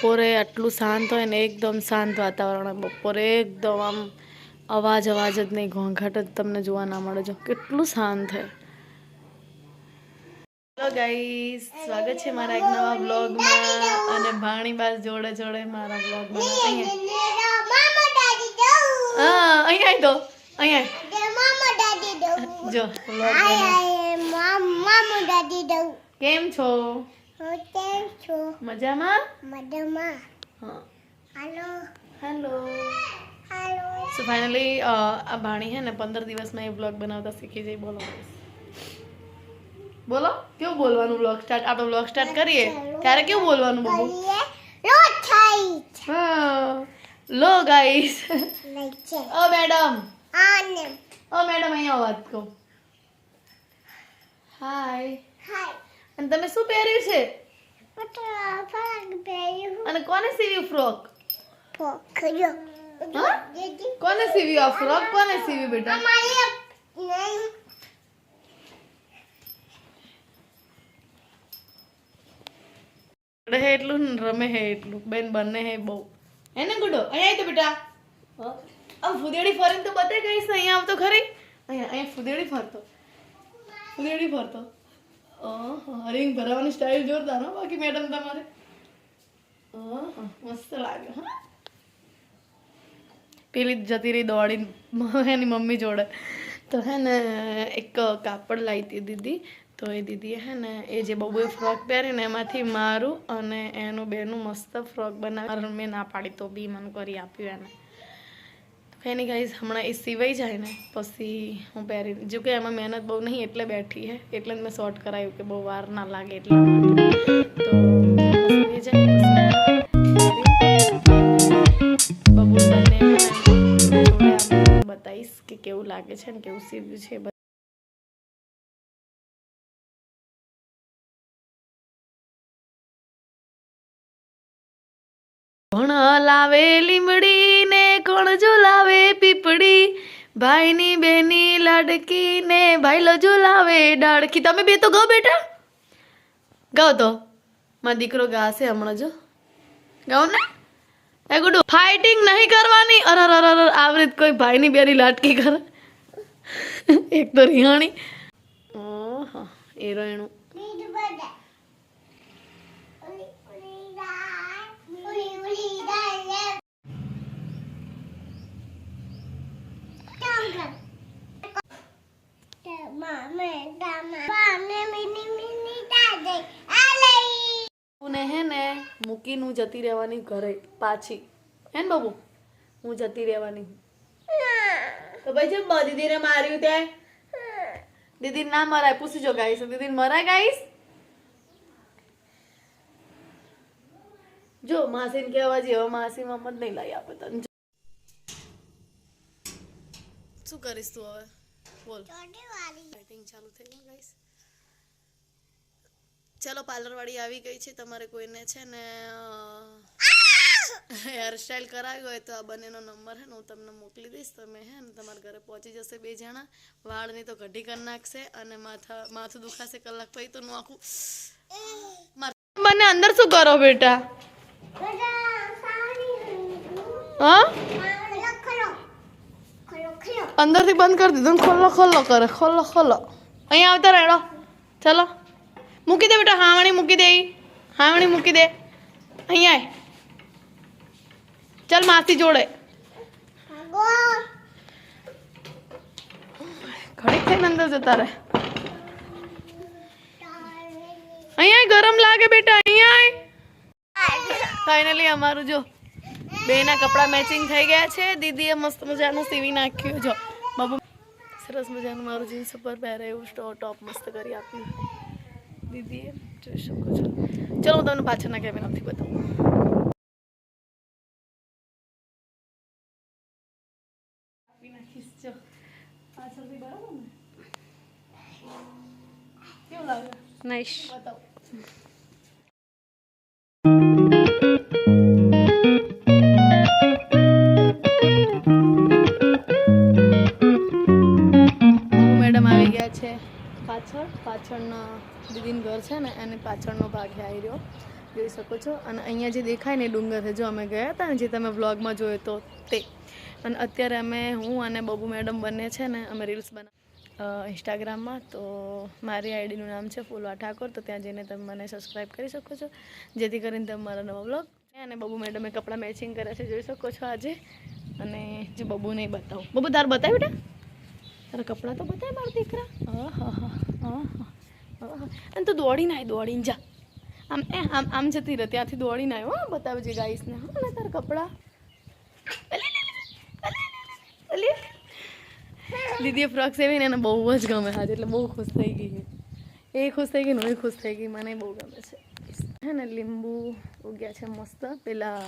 બપોરે આટલું શાંત હોય ને એકદમ શાંત વાતાવરણ બપોરે એકદમ આમ અવાજ અવાજ જ નહીં ઘોંઘાટ જ તમને જોવા ના મળે. જો કેટલું શાંત છે હેલો ગાઈસ સ્વાગત છે મારા એક નવા બ્લોગમાં અને ભાણી બાસ જોડે જોડે મારા બ્લોગમાં અહીંયા. હા અહીંયા તો અહીંયા. જો કેમ બનાવ. કેમ છો મજામાં હા હેલો સો ફાઇનલી આ ભાણી હે ને પંદર દિવસમાં એ બ્લોગ બનાવતા શીખી જઈ બોલો બોલો કેવું બોલવાનું બ્લોગ સ્ટાર્ટ આપણે બ્લોગ સ્ટાર્ટ કરીએ ત્યારે કેવું બોલવાનું બબુ હા લો ગાઈસ ઓ મેડમ ઓ મેડમ અહીંયા વાત કહો હાય અને તમે શું પહેર્યું છે? અને કોને સીવ્યું ફ્રોક? કોને સીવ્યું આ ફ્રોક? કોને સીવ્યું બેટા? હે એટલું રમે હે એટલું. બેન બંને હે બહુ. હે ને ગુડો? અહીંયા તો બેટા. આ ફુદેડી ફરીને તો બતાય ગઈશ અહીંયા આવતો ખરી? અહીંયા અહીંયા ફુદેડી ફરતો. ફુદેડી ફરતો. ઓહો રિંગ ભરાવાની સ્ટાઇલ જોરદાર હો, બાકી મેડમ તમારે. મસ્ત લાગે, હા. પેલી જતી રહી દોડીને એની મમ્મી જોડે. તો હે ને, એક કાપડ લાવી દીદી તો એ દીદીએ હે ને, એ જે બબુએ ફ્રોક પહેરી ને એમાંથી મારું અને એનું બેનું મસ્ત ફ્રોક બનાવી. મેં ના પાડી, તો બી મને કરી આપ્યું એને. તો નહીં ગાઈઝ હમણાં એ સિવાય જાય ને, પછી હું પહેરી જો કે એમાં મહેનત બહુ નહીં, એટલે બેઠી હે. એટલે જ મેં શોર્ટ કરાયું કે બહુ વાર ના લાગે એટલે તો બતાવીશ કે કેવું લાગે છે ને, કેવું સીવ્યું છે કોણ લાવે લીમડી ને કોણ ઝુલાવે પીપળી. ભાઈની બેની લાડકી ને ભાઈલો ઝુલાવે ડાળકી તમે બે તો ગો બેટા. ગાઓ તો. મારો દીકરો ગાશે હમણાં જો. ગાઓ ને. એ ગુડુ ફાઇટિંગ નહીં કરવાની. અરે અરે અરે આવી રીત કોઈ ભાઈની બેની લાટકી કરે. એક તો રિહાણી. ઓહો હિરોઈનું મૂકીને હું જતી રહેવાની ઘરે પાછી. હે ને બાબુ? હું જતી રહેવાની. તો ભાઈ બ દીદીને માર્યું તે. દીદી ના મરાય. પૂછી જો ગાઈશ દીદી મરાય ગાઈશ જો માસીને કહેવા જેવા માસી મમ્મત નહીં લાવી આપે તને. શું કરીશ તું હવે? બોલ. ચાલુ થઈ ગયું ગાઈસ. ચલો પાર્લર વાળી આવી ગઈ છે તમારે કોઈને છે ને હેરસ્ટાઈલ કરાવી હોય તો આ બંનેનો નંબર હે ને હું તમને મોકલી દઈશ તમે હે ને તમારા ઘરે પહોંચી જશે બે જણા. વાળની તો કઢી કરી નાખશે અને માથા માથું દુખાશે કલાક પછી તો નું આખું મને અંદર શું કરો બેટા? અંદરથી બંધ કરી દીધું ખોલો ખોલો કરે ખોલો ખોલો. અહીંયા આવતા રેડો ચલો. મૂકી દે બેટા, હાવણી મૂકી દે હાવણી મૂકી દે. અહીંયા ચાલ માસી જોડે. ઘડીક થઈને અંદર જતા અહીંયા ગરમ લાગે બેટા અહીંયા ફાઇનલી અમારું જો બેના કપડાં મેચિંગ થઈ ગયા છે. દીદીએ મસ્ત મજાનું સીવી નાખ્યું. જો, બાબુ, સરસ મજાનું મારું જીન્સ ઉપર પહેરે એવું સ્ટો- ટોપ મસ્ત કરી આપ્યું. દીદીએ જોઈ શકો છો ચલો હું તમને પાછળના કેબિનથી પાછળ, પાછળના દીદીનું ઘર છે ને, એની પાછળનો ભાગ આવી રહ્યો જોઈ શકો છો. અને અહીંયા જે દેખાય ને ડુંગર છે, જો અમે ગયા હતા ને, જે તમે વ્લોગમાં જોયો તો તે. અને અત્યારે અમે, હું અને બબુ મેડમ બંને છે ને, અમે રીલ્સ બના ઇન્સ્ટાગ્રામમાં. તો મારી આઈડીનું નામ છે ફૂલવા ઠાકોર, તો ત્યાં જઈને તમે મને સબસ્ક્રાઈબ કરી શકો છો. જેથી કરીને તમે મારા નવા વ્લોગ અને બબુ મેડમે કપડાં મેચિંગ કર્યા છે, જોઈ શકો છો આજે. અને જે બબુ નહીં બતાવું. બબુ તાર બતાવ્યું બેટા તારા કપડાં તો બતાય મારા દીકરા. અને તું દોડીને આવી દોડીને જા. આમ એ આમ આમ જતી રહે ત્યાંથી દોડીને આવ્યો હા બતાવજે ગાઈસને. હા ને તારા કપડાં. દીદીએ ફ્રોક સેવીને એને બહુ જ ગમે આજે એટલે બહુ ખુશ થઈ ગઈ એ ખુશ થઈ ગઈ હું ખુશ થઈ ગઈ મને બહુ ગમે છે. હે ને લીંબુ ઉગ્યા છે મસ્ત. પેલા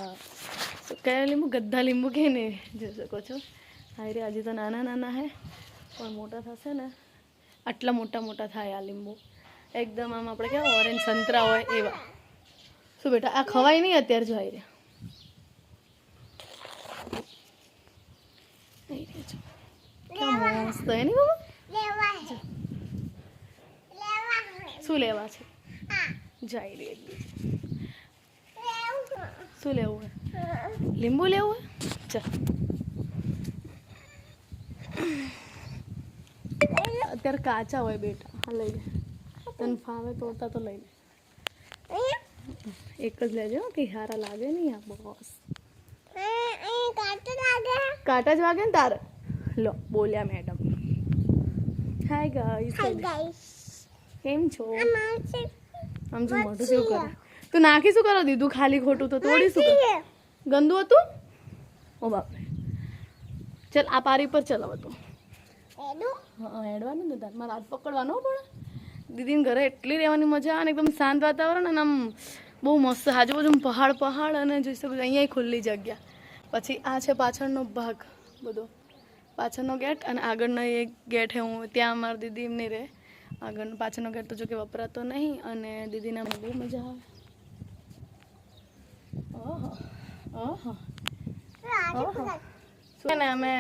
કયા લીંબુ? ગદ્દા લીંબુ કે ને જોઈ શકો છો. હા રે હજી તો નાના નાના હે. પણ મોટા થશે ને, આટલા મોટા મોટા થાય આ લીંબુ. એકદમ આમ આપણે કેવા ઓરેન્જ સંતરા હોય એવા. શું બેટા, આ ખવાય નહીં અત્યારે જો હાય રે હાય રે જો. કેવા મસ્ત શું લેવા છે? જાય રે એકદમ શું લેવું હે લીંબુ લેવું હે ચાલ અત્યારે કાચા હોય બેટા. હા લઈ લે. તને ફાવે તોડતા તો લઈ લે. એક જ લેજો હો, કે હારા લાગે નહીં આ બોસ કાંટા જ વાગે ને તારે? લો બોલ્યા મેડમ હાય ગાઈસ કેમ છો? આમ જો મોઢું કેવું કરે? તો નાખી શું કરો? દીધું ખાલી ખોટું તો તોડી શું ગંદુ હતું? ઓ બાપરે. ચલ આ પારી પર ચલાવ તું. હા હેડવાનું ને તાર. મારા હાથ પકડવાનો પણ. દીદીને ઘરે એટલી રહેવાની મજા આવે ને એકદમ શાંત વાતાવરણ અને આમ બહુ મસ્ત. આજુબાજુ પહાડ પહાડ અને જોઈ શકો અહીંયા ખુલ્લી જગ્યા. પછી આ છે પાછળનો ભાગ બધો. પાછળનો ગેટ અને આગળનો એક ગેટ છે હું ત્યાં અમારી દીદી એમની રહે. આગળ પાછળનો ગેટ તો જો કે વપરાતો નહીં અને દીદીને બહુ મજા આવે. ઓહો. ઓહો. ઓહો શું ને અમે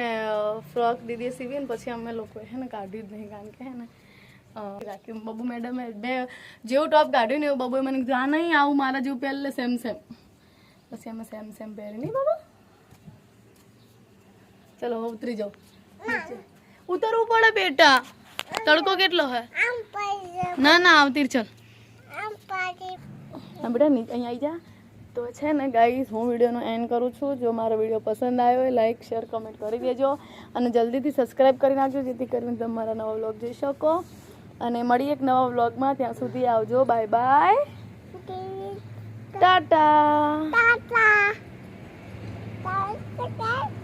ફ્રોક દીદી સીવી ને પછી અમે લોકોએ હે ને કાઢ્યું જ નહીં કારણ કે હે ને રાખ્યું. બબુ મેડમે બે જેવું ટોપ કાઢ્યું ને એવું બબુએ મને કીધું આ નહીં આવું મારા જેવું પહેલે સેમ સેમ પછી અમે સેમ સેમ પહેરી. નહીં બાબા? ચલો હવે ઉતરી જાઓ. ઉતરવું પડે બેટા. તડકો કેટલો હે? ના ના આવતી ચલ. બેટા અહીંયા આવી જા. તો છે ને ગાઈઝ હું વિડીયોનો એન્ડ કરું છું. જો મારો વીડિયો પસંદ આવ્યો હોય લાઇક શેર કમેન્ટ કરી દેજો. અને જલ્દીથી સબસ્ક્રાઈબ કરી નાખજો જેથી કરીને તમે મારા નવા વ્લોગ જોઈ શકો. અને મળી એક નવા વ્લોગમાં ત્યાં સુધી આવજો. બાય બાય ટાટા. ટાટા.